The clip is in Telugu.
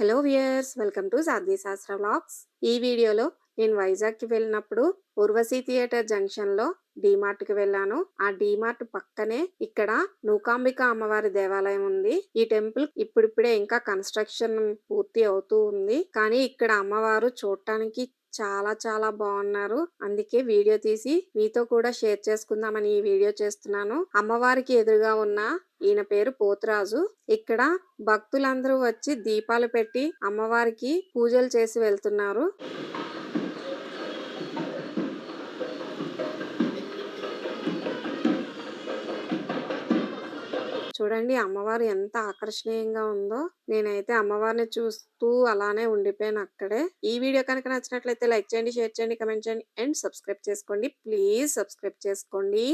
Hello viewers welcome to Sadhvi Shastra vlogs. ఈ వీడియోలో నేను వైజాగ్కి వెళ్ళినప్పుడు ఉర్వశి థియేటర్ జంక్షన్లో డీమార్ట్కి కి వెళ్ళాను. ఆ డీమార్ట్ పక్కనే ఇక్కడ నూకాంబిక అమ్మవారి దేవాలయం ఉంది. ఈ టెంపుల్ ఇప్పుడిప్పుడే ఇంకా కన్స్ట్రక్షన్ పూర్తి అవుతూ ఉంది. కానీ ఇక్కడ అమ్మవారు చూడటానికి చాలా చాలా బాగున్నారు. అందుకే వీడియో తీసి మీతో కూడా షేర్ చేసుకుందామని ఈ వీడియో చేస్తున్నాను. అమ్మవారికి ఎదురుగా ఉన్న ఈయన పేరు పోతురాజు. ఇక్కడ భక్తులందరూ వచ్చి దీపాలు పెట్టి అమ్మవారికి పూజలు చేసి వెళ్తున్నారు. చూడండి అమ్మవారు ఎంత ఆకర్షణీయంగా ఉందో. నేనైతే అమ్మవారిని చూస్తూ అలానే ఉండిపోయాను అక్కడే. ఈ వీడియో కనుక నచ్చినట్లయితే లైక్ చేయండి షేర్ చేయండి కమెంట్ చేయండి అండ్ సబ్స్క్రైబ్ చేసుకోండి. ప్లీజ్ సబ్స్క్రైబ్ చేసుకోండి.